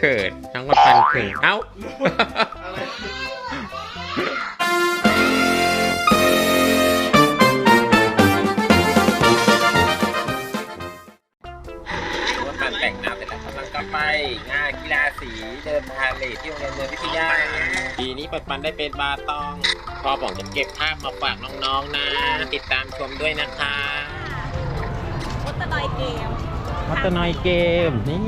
เขินน้องปันปันเขินเอ้าว่าการแต่งหน้าเป็นแล้วกำลังจะไปงานกีฬาสีเดินพาเลทที่โรงเรียนเมืองวิทยาปีนี้ปันปันได้เป็นบาตองพ่อบอกจะเก็บภาพมาฝากน้องๆนะ ติดตามชมด้วยนะคะมดตะนอยเกมมัตเตอร์นอยเกมนี่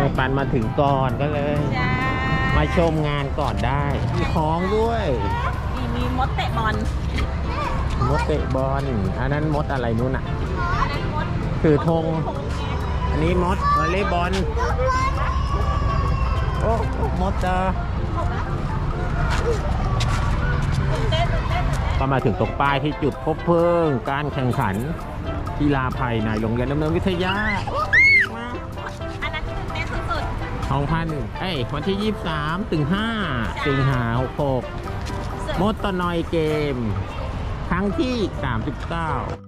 มากเลเนี่ยยปันมาถึงก่อนก็เลยใช่มาชมงานก่อนได้ มีของด้วยมีมีมดเตะบอลมดเตะบอลอันนั้นมดอะไรนู้นอะ อันนั้นมดคือธงธงแกอันนี้มดวอลเลย์บอลโอ้มดจ้าตื่นเต้นตื่นเต้นตื่นเต้นก็มาถึงตรงป้ายที่จุดพบเพลิงการแข่งขันกีฬาภายในโรงเรียนดำเนินวิทยา สุดทองพันเอ้ยวันที่23ถึง5สิงหาหกหกมดตนอยเกม ครั้งที่39จ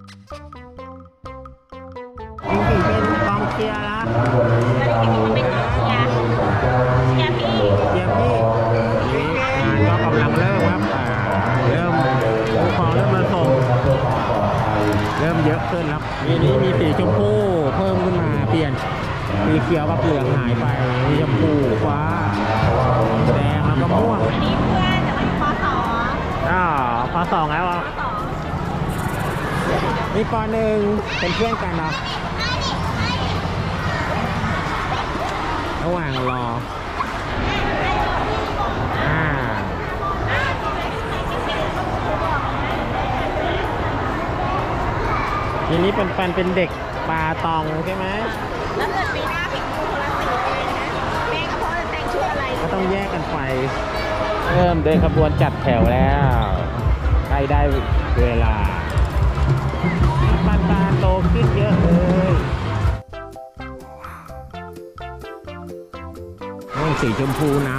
สีเขียวกับเหลืองหายไปมีชมพูฟ้าแดงแล้วก็ม่วงอันนี้เพื่อนแต่ว่าอยู่ปสองอ่าพอสองแล้วอะปสองนี่ปหนึ่งเป็นเพื่อนกันเนาะระหว่างรออ่าทีนี้เป็นปันเป็นเด็กปลาตองใช่ไหม แล้วเกิดปีหน้าผิดคู่คนละสีเลยนะแม่กับพ่อจะแต่งชุดอะไรก็ต้องแยกกันไป เริ่มเดินขบวนจัดแถวแล้วใกล้ได้เวลาปันตาโตขึ้นเยอะเลยม่วงสีชมพูน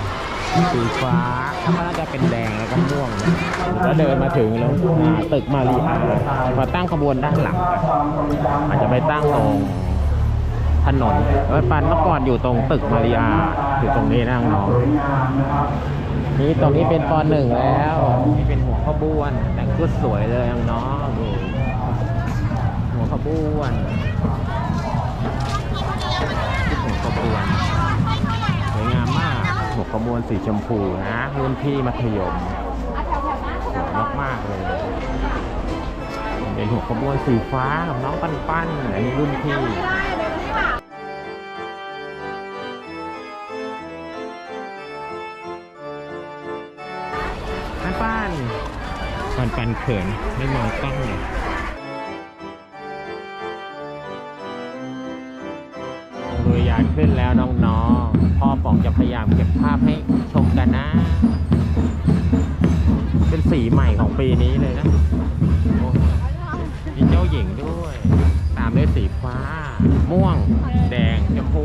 ำสีฟ้าก็น่าจะเป็นแดงแล้วก็ม่วงนะแล้วเดินมาถึงแล้วอ่าตึกมารีอามาตั้งขบวนด้านหลังกันอาจจะไปตั้งตรง ถนนเออปันเมื่อก่อนอยู่ตรงตึกมาริอาอยู่ตรงนี้นะน้องนี่ตรงนี้เป็นปหนึ่งแล้วนี่เป็นหัวขบวนแต่งชุดสวยเลยน้องหัวขบวนหัวขบวนสวยงามมากหัวขบวนสีชมพูนะรุ่นพี่มัธยมสวยมากๆเลยเป็นหัวขบวนสีฟ้ากับน้องปั้นปันๆอันนี้รุ่นพี่ ปันปันเขินไม่มองกล้องเลยเรือยานขึ้นแล้วน้องๆพ่อป๋องจะพยายามเก็บภาพให้ชมกันนะ เป็นสีใหม่ของปีนี้เลยนะมีเจ้าหญิงด้วย ตามด้วยสีฟ้า ม่วง แดงชมพู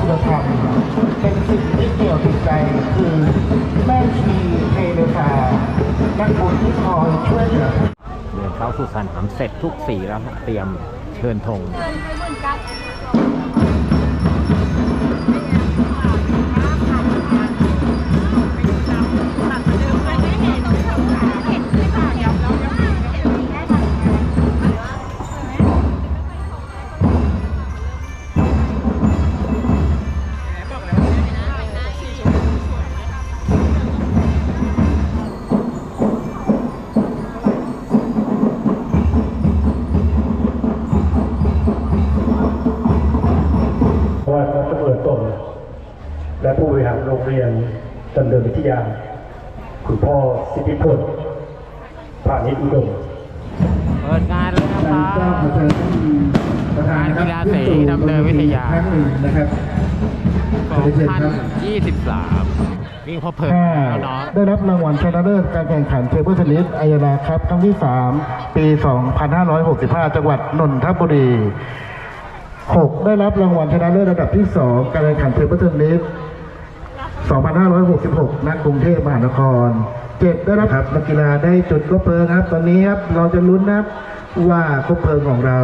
คุณธรรมเป็นสิ่งที่เกี่ยวติดใจคือแม่ชีเทเรซานักบุญที่คอยช่วยเหลือเดินเข้าสู่สนามเสร็จทุกสีแล้วเตรียมเชิญธงานิชอุดมเปิดงานแล้วนะครับงานกีฬาสีดำเนินวิทยาครั้งหนึ่งนะครับ2023วิ่งพบเพลิงห้าแล้วเนาะได้รับรางวัลชนะเลิศการแข่งขันเทเบิลเทนนิสอายนาครับครั้งที่ 3 ปี 2565 จังหวัดนนทบุรี 6 ได้รับรางวัลชนะเลิศระดับที่ 2 การแข่งขันเทเบิลเทนนิส2566ณกรุงเทพมหานคร 7ได้รับครับนักกีฬาได้จุดคบเพลิงครับ ตอนนี้ครับเราจะลุ้นนะครับว่าคบเพลิงของเรา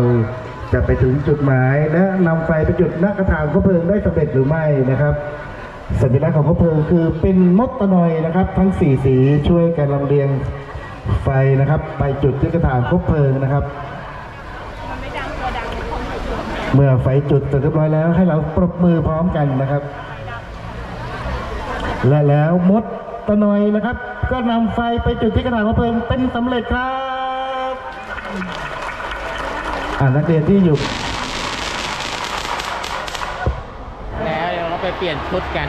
จะไปถึงจุดหมาย และนำไฟไปจุดหน้ากระถางคบเพลิงได้สำเร็จหรือไม่นะครับ สัญลักษณ์ของคบเพลิงคือเป็นมดตะนอยนะครับ ทั้งสี่สีช่วยกันลำเลียงไฟนะครับ ไปจุดที่กระถางคบเพลิงนะครับเมื่อไฟจุดเสร็จเรียบร้อยแล้วให้เราปรบมือพร้อมกันนะครับ และแล้วมดตะนอยนะครับ ก็นำไฟไปจุดที่กระถางคบเพลิงเป็นสำเร็จครับอ่านักเรียนที่อยู่ แล้วเดี๋ยวเราไปเปลี่ยนชุดกัน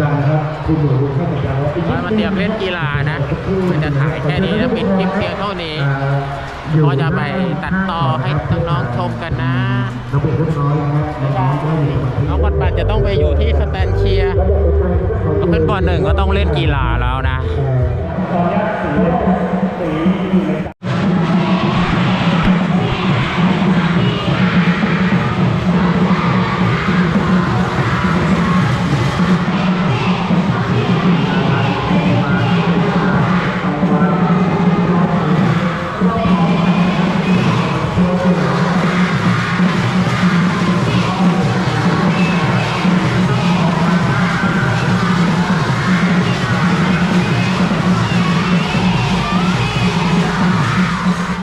ยังนะครับคุณหนูท่านอาจารย์ว่าเพราะมันเตรียมเล่นกีฬานะมันจะถ่ายแค่นี้แล้วปิดคลิปเพียงเท่านี้อ่าอยู่ ก็จะไปตัดต่อให้น้องๆชมกันนะเราเป็นเรียบร้อยนะครับน้องๆก็อยู่สมาธิน้องปันปันจะต้องไปอยู่ที่สแตนเชียร์ก็ขึ้นปหนึ่งก็ต้องเล่นกีฬาแล้วนะเอ่อ